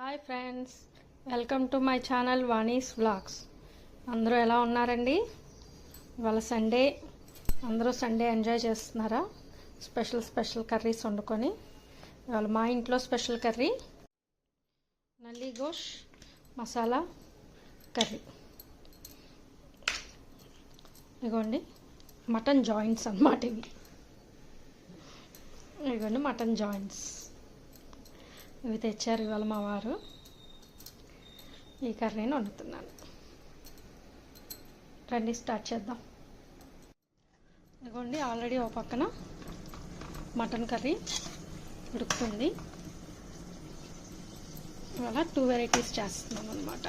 Hi friends welcome to my channel Vani's vlogs. అందరూ ఎలా ఉన్నారండి? ఇవాళ సండే. అందరూ సండే ఎంజాయ్ చేస్తున్నారా? స్పెషల్ స్పెషల్ కర్రీస్ వండుకొని. ఇవాళ మా ఇంట్లో special curry nalli gosht masala curry. ఇదిగోండి మటన్ జాయింట్స్ అన్నమాట ఇవి. ఇదిగోండి మటన్ జాయింట్స్. ఇవి తెచ్చారు ఇవాళ మా వారు. ఈ కర్రీని వండుతున్నాను. రండి స్టార్ట్ చేద్దాం. ఇదిగోండి ఆల్రెడీ ఒక పక్కన మటన్ కర్రీ ఉడుకుతుంది. ఇవాళ టూ వెరైటీస్ చేస్తున్నాం అనమాట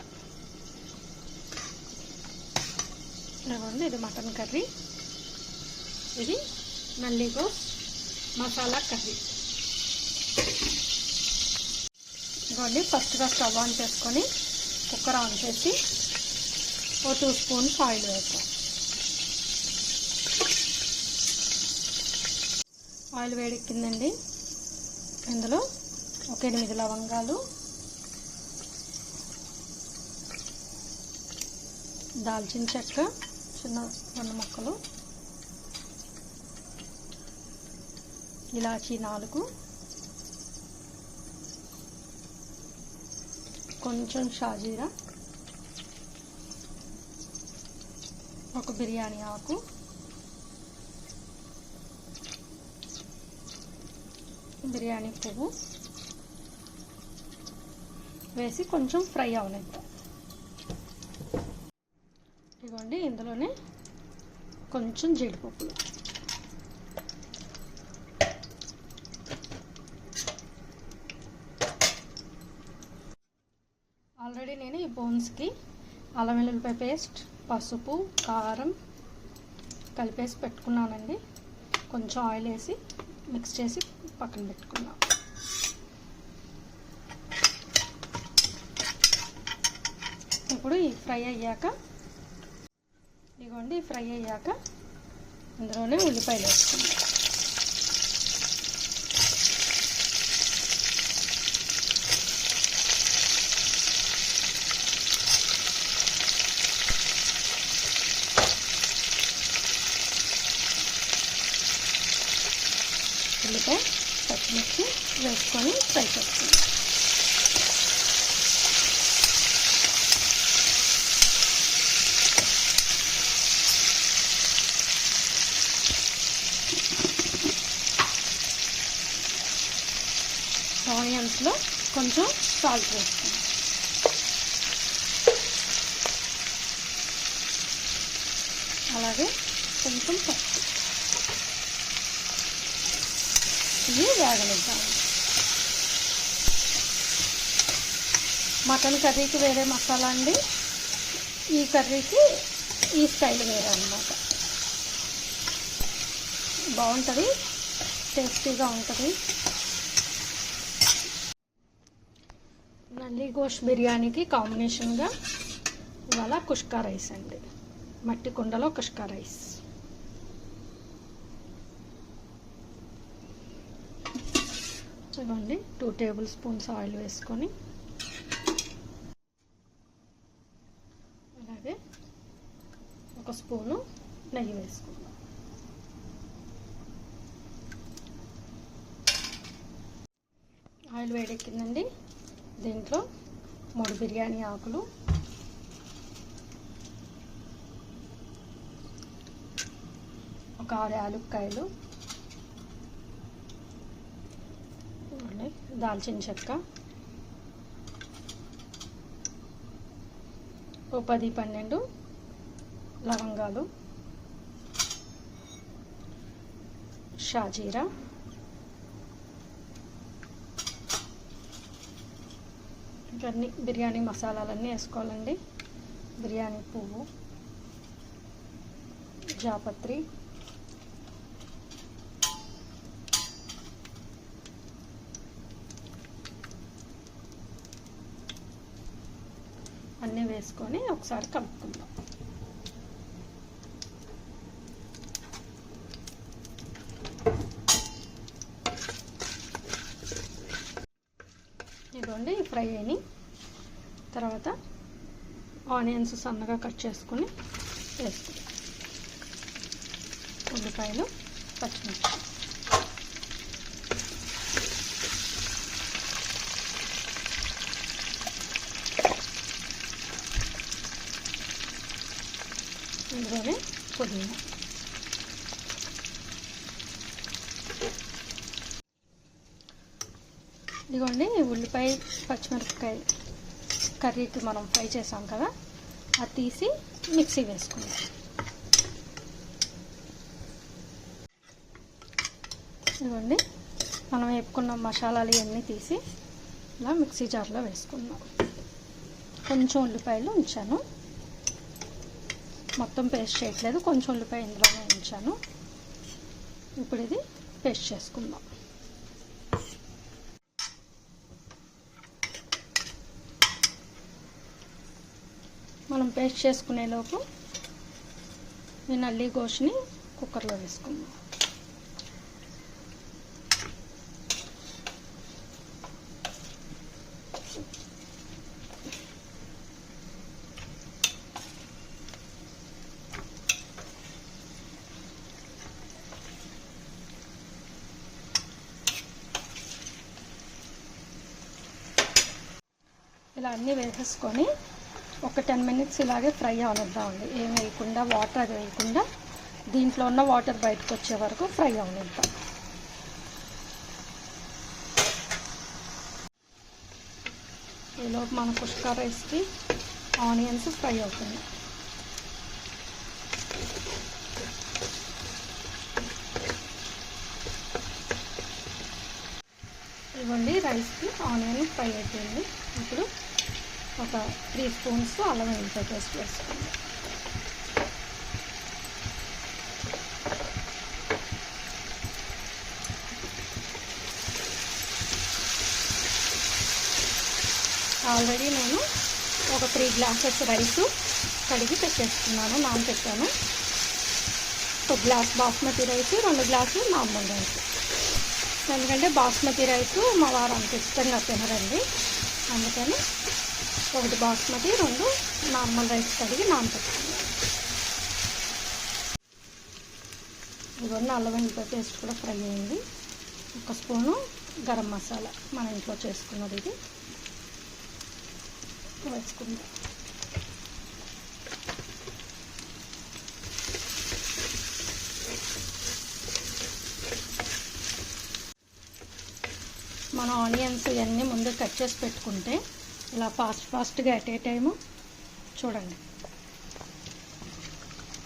ఇదిగోండి ఇది మటన్ కర్రీ. ఇది నల్లిగోస్ మసాలా కర్రీ. ఇదిగోండి ఫస్ట్గా స్టవ్ ఆన్ చేసుకొని కుక్కర్ ఆన్ చేసి ఓ టూ స్పూన్స్ ఆయిల్ వేస్తాం ఆయిల్ వేడెక్కిందండి. ఇందులో ఒక ఎనిమిది లవంగాలు దాల్చిన చెక్క చిన్న రెండు ముక్కలు ఇలాచి నాలుగు కొంచెం షాజీరా. ఒక బిర్యానీ ఆకు. బిర్యానీ పువ్వు. వేసి కొంచెం ఫ్రై అవనిద్దాం. ఇదిగోండి ఇందులోనే కొంచెం జీడిపప్పులు ఆల్రెడీ నేను అల్లం వెల్లుల్లిపాయ పేస్ట్ పసుపు కారం కలిపేసి పెట్టుకున్నానండి. కొంచెం ఆయిల్ వేసి మిక్స్ చేసి పక్కన పెట్టుకున్నాం ఇప్పుడు ఈ ఫ్రై అయ్యాక ఇదిగోండి ఫ్రై అయ్యాక ఇందులోనే ఉల్లిపాయలు వేసుకుందాం ఉల్లిపాయ పచ్చిమిర్చి వేసుకొని ఫ్రై చేసుకుందాం ఆనియన్స్లో కొంచెం సాల్ట్ వేసుకుందాం అలాగే కొంచెం పసుపు. ఇది వేగనిద్దాం మటన్ కర్రీకి వేరే మసాలా అండి. ఈ కర్రీకి ఈ స్టైల్ వేరే అన్నమాట. బాగుంటుంది టేస్టీగా ఉంటుంది. నల్లి గోష్ బిర్యానీకి కాంబినేషన్గా ఇవాళ కుష్కా రైస్ అండి. మట్టి కుండలో కుష్కా రైస్. చూడండి టూ టేబుల్ స్పూన్స్ ఆయిల్ వేసుకొని అలాగే ఒక స్పూను నెయ్యి వేసుకుందాం. ఆయిల్ వేడెక్కిందండి. దీంట్లో మూడు బిర్యానీ ఆకులు. ఒక ఆరు యాలుక్కాయలు. దాల్చిన చెక్క. ఓ పది పన్నెండు లవంగాలు షాజీరా ఇవన్నీ బిర్యానీ మసాలాలన్నీ వేసుకోవాలండి. బిర్యానీ పువ్వు జాపత్రి అన్నీ వేసుకొని ఒకసారి కలుపుకుందాం. ఇదిగోండి ఫ్రై అయినాయి. తర్వాత ఆనియన్స్ సన్నగా కట్ చేసుకొని వేసుకుందాం. ఉల్లిపాయలు పచ్చిమిర్చి. ఇందులోనే పుదీనా. ఇదిగోండి ఉల్లిపాయ పచ్చిమిరపకాయ కర్రీకి మనం ఫ్రై చేసాం కదా అది తీసి మిక్సీ వేసుకుందాం. ఇదిగోండి మనం వేపుకున్న మసాలాలు ఇవన్నీ తీసి ఇలా మిక్సీ జార్లో వేసుకుందాం. కొంచెం ఉల్లిపాయలు ఉంచాను. మొత్తం పేస్ట్ చేయట్లేదు. కొంచెం ఉల్లిపాయ ఇందులోనే ఉంచాను ఇప్పుడు ఇది పేస్ట్ చేసుకుందాం. మనం పేస్ట్ చేసుకునే లోపు ఈ నల్లి గోషుని కుక్కర్లో వేసుకుందాం. ఇలా అన్నీ వేసేసుకొని ఒక టెన్ మినిట్స్ ఇలాగే ఫ్రై అవనిద్దామండి. ఏం వేయకుండా వాటర్ అది వేయకుండా దీంట్లో ఉన్న వాటర్ బయటకు వచ్చే వరకు ఫ్రై అవనిద్దాం. ఈలోపు మన కుష్కా రైస్కి ఆనియన్స్ ఫ్రై అవుతుంది. ఇవ్వండి రైస్కి ఆనియన్ ఫ్రై అయిపోయింది. ఇప్పుడు ఒక త్రీ స్పూన్స్ అల్లం వెల్లిపాయ పేస్ట్ వేసుకోండి ఆల్రెడీ నేను ఒక త్రీ గ్లాసెస్ రైస్ కడిగి పెట్టేసుకున్నాను నానబెట్టాను. ఒక గ్లాస్ బాస్మతి రైస్ రెండు గ్లాసులు నార్మల్ రైస్ ఎందుకంటే బాస్మతి రైస్ మా వారు అంత ఇష్టంగా తినరండి. అందుకని ఒకటి బాస్మతి రెండు నార్మల్ రైస్ కడిగి నానబెట్టుకున్నాను ఇవన్నీ అల్లం వెల్లిపాయ పేస్ట్ కూడా ఫ్రై అయింది. ఒక స్పూను గరం మసాలా మన ఇంట్లో చేసుకున్నది ఇది. వేసుకుందాం. మనం ఆనియన్స్ ఇవన్నీ ముందు కట్ చేసి పెట్టుకుంటే ఇలా ఫాస్ట్ ఫాస్ట్గా అట్ ఏ టైము చూడండి.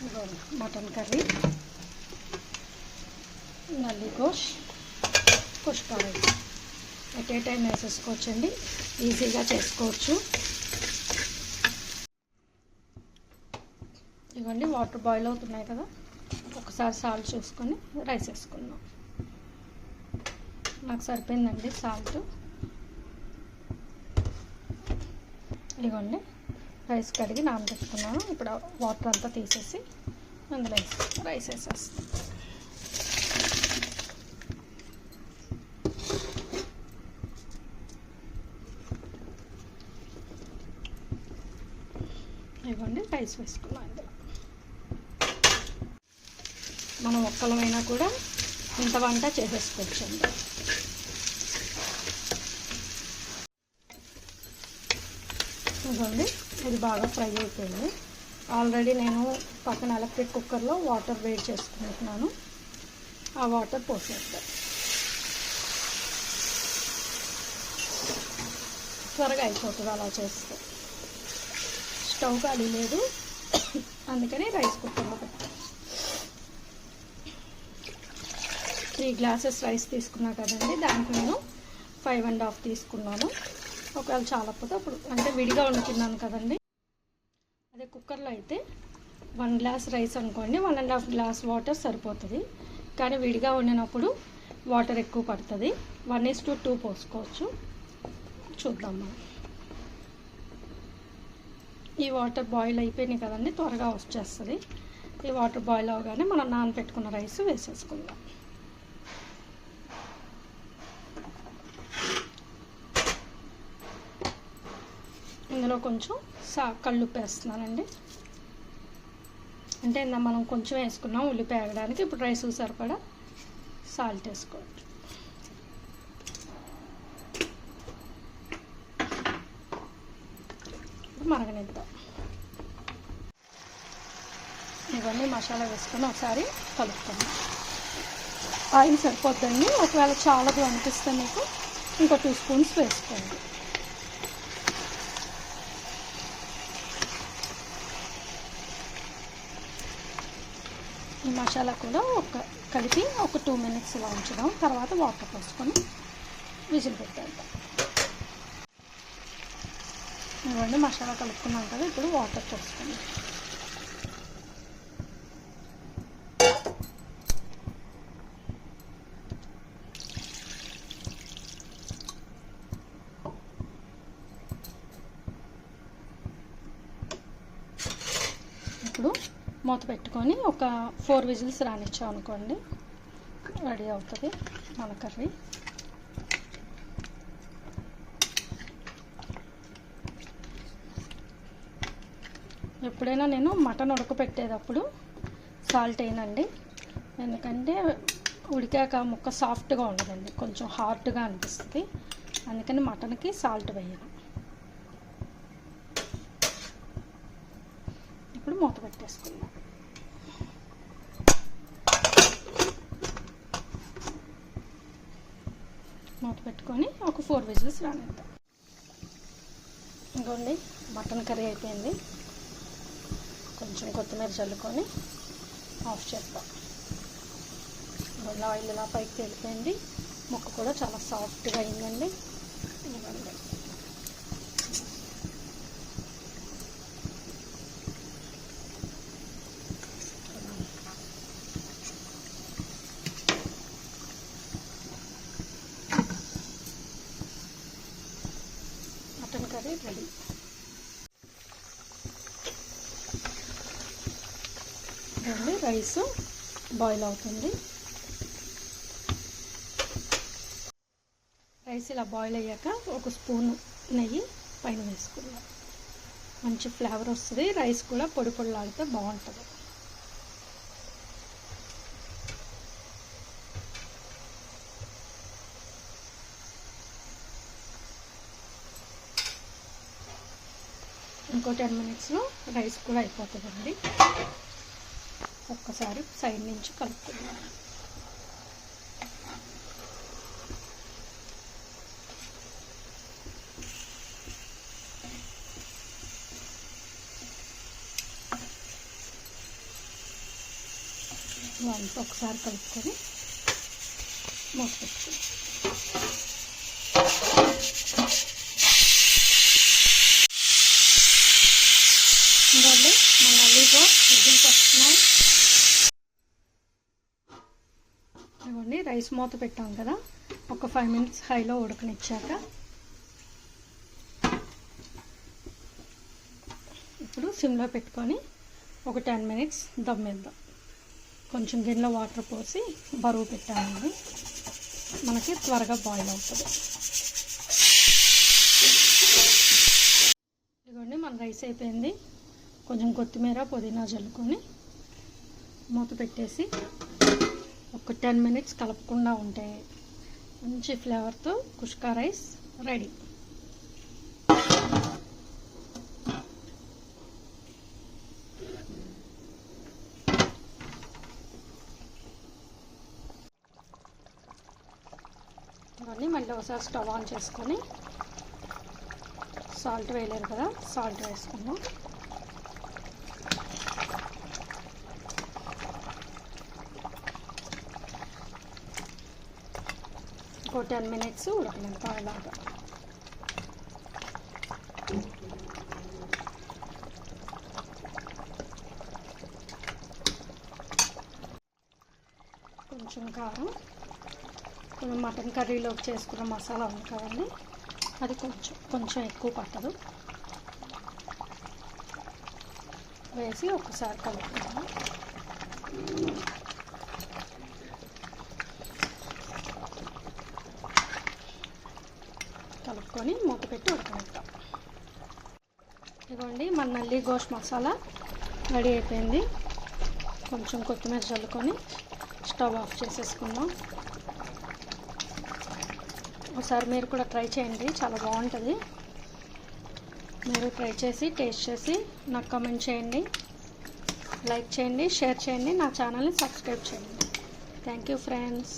ఇదిగోండి mutton curry nalli gosht kushka rice at a time వేసేసుకోవచ్చండి. ఈజీగా చేసుకోవచ్చు. ఇవ్వండి వాటర్ బాయిల్ అవుతున్నాయి కదా. ఒకసారి సాల్ట్ చూసుకొని రైస్ వేసుకుందాం. నాకు సరిపోయిందండి సాల్ట్. ఇదిగోండి రైస్ కడిగి నానబెట్టుకున్నాను. ఇప్పుడు వాటర్ అంతా తీసేసి అందులో వేసి రైస్ వేసేస్తాను. ఇవ్వండి రైస్ వేసుకున్నాం ఇందులో. మనం ఒక్కలమైనా కూడా ఇంత వంట చేసేసుకోవచ్చు ఇదిగోండి ఇది బాగా ఫ్రై అయిపోయింది. ఆల్రెడీ నేను పక్కన ఎలక్ట్రిక్ కుక్కర్లో వాటర్ వేడి చేసుకుంటున్నాను. ఆ వాటర్ పోసేస్తాను త్వరగా అయిపోతుంది అలా చేస్తే. స్టవ్ ఖాళీ లేదు. అందుకని రైస్ కుక్కర్లో పెట్టాను త్రీ గ్లాసెస్ రైస్ తీసుకున్నా కదండి దానికి నేను ఫైవ్ అండ్ హాఫ్ తీసుకున్నాను. ఒకవేళ చాలకపోతే అప్పుడు అంటే విడిగా వండుతున్నాను కదండి. అదే కుక్కర్లో అయితే వన్ గ్లాస్ రైస్ అనుకోండి one and half glass water సరిపోతుంది. కానీ విడిగా వండినప్పుడు వాటర్ ఎక్కువ పడుతుంది. వన్ ఇస్ టు టూ పోసుకోవచ్చు. చూద్దాం మనం. ఈ వాటర్ బాయిల్ అయిపోయినాయి కదండి త్వరగా వచ్చేస్తుంది. ఈ వాటర్ బాయిల్ అవగానే మనం నానబెట్టుకున్న రైస్ వేసేసుకుందాం. ఇందులో కొంచెం సా కళ్ళుప్పు వేస్తున్నానండి అంటే ఇందా మనం కొంచెం వేసుకున్నాం ఉల్లిపాయ వేయడానికి ఇప్పుడు రైస్ సరిపడా సాల్ట్ వేసుకోవచ్చు మరగనిద్దాం. ఇవన్నీ మసాలా వేసుకొని ఒకసారి కలుపుతాము ఆయిల్ సరిపోద్దండి. ఒకవేళ చాలా అనిపిస్తే మీకు ఇంకో టూ స్పూన్స్ వేసుకోండి. మసాలా కూడా ఒక కలిపి ఒక టూ మినిట్స్ ఇలా ఉంచుదాం. తర్వాత వాటర్ పోసుకొని విజిల్ పెట్టేద్దాం ఇవన్నీ మసాలా కలుపుకున్నాం కదా ఇప్పుడు వాటర్ పోసుకుందాం ఇప్పుడు మూత పెట్టుకొని ఒక ఫోర్ విజిల్స్ రానిచ్చాం అనుకోండి. రెడీ అవుతుంది మన కర్రీ. ఎప్పుడైనా నేను మటన్ ఉడకపెట్టేటప్పుడు సాల్ట్ వేయనండి. ఎందుకంటే ఉడికాక ముక్క సాఫ్ట్గా ఉండదండి. కొంచెం హార్డ్గా అనిపిస్తుంది. అందుకని మటన్కి సాల్ట్ వేయను. ఇప్పుడు మూత పెట్టేసుకుందాం. మూత పెట్టుకొని ఒక ఫోర్ విజిల్స్ రానిద్దాం. ఇంకోండి మటన్ కర్రీ అయిపోయింది. కొంచెం కొత్తిమీర చల్లుకొని ఆఫ్ చేద్దాం. ఇలా ఆయిల్ ఇలా పైకి వెళ్ళిపోయింది ముక్క కూడా చాలా సాఫ్ట్గా అయిందండి ఇవ్వండి మటన్ రెడీ రైస్ బాయిల్ అవుతుంది. రైస్ ఇలా బాయిల్ అయ్యాక ఒక స్పూన్ నెయ్యి పైన వేసుకుందాం. మంచి ఫ్లేవర్ వస్తుంది. రైస్ కూడా పొడి పొడిలాడితే బాగుంటుంది. ఇంకో టెన్ మినిట్స్లో రైస్ కూడా అయిపోతుందండి. ఒక్కసారి సైడ్ నుంచి కలుపుకుందాం. అంతా ఒకసారి కలుపుకొని మూత పెట్టుకుందాం ఇవ్వండి మన అల్లిగో విజిల్స్ వస్తున్నాయి ఇవ్వండి రైస్ మూత పెట్టాం కదా ఒక ఫైవ్ మినిట్స్ హైలో ఉడకనిచ్చాక. ఇప్పుడు సిమ్లో పెట్టుకొని ఒక టెన్ మినిట్స్ దమ్మేద్దాం. కొంచెం గిన్నెలో వాటర్ పోసి బరువు పెట్టామండి మనకి త్వరగా బాయిల్ అవుతుంది. ఇదిగోండి మన రైస్ అయిపోయింది. కొంచెం కొత్తిమీర పుదీనా చల్లుకొని మూత పెట్టేసి ఒక టెన్ మినిట్స్ కలపకుండా ఉంటే మంచి ఫ్లేవర్తో కుష్కా రైస్ రెడీ. ఇవన్నీ మళ్ళీ ఒకసారి స్టవ్ ఆన్ చేసుకొని సాల్ట్ వేయలేరు కదా సాల్ట్ వేసుకుందాం. ఇంకో టెన్ మినిట్స్ ఉడకనంత ఇలాగా కొంచెం కారం. కొంచెం మటన్ కర్రీలోకి చేసుకున్న మసాలా ఉంది కదండి. అది కొంచెం కొంచెం ఎక్కువ పట్టదు. వేసి ఒకసారి కలుపుకుందాం కలుపుకొని మూత పెట్టి ఉడకబెడతాం ఇదిగోండి మన నల్లి గోష్ మసాలా రెడీ అయిపోయింది. కొంచెం కొత్తిమీర చల్లుకొని స్టవ్ ఆఫ్ చేసేసుకుందాం. ఒకసారి మీరు కూడా ట్రై చేయండి చాలా బాగుంటుంది. మీరు ట్రై చేసి టేస్ట్ చేసి నాకు కామెంట్ చేయండి. లైక్ చేయండి షేర్ చేయండి నా ఛానల్ని సబ్స్క్రైబ్ చేయండి. Thank you friends.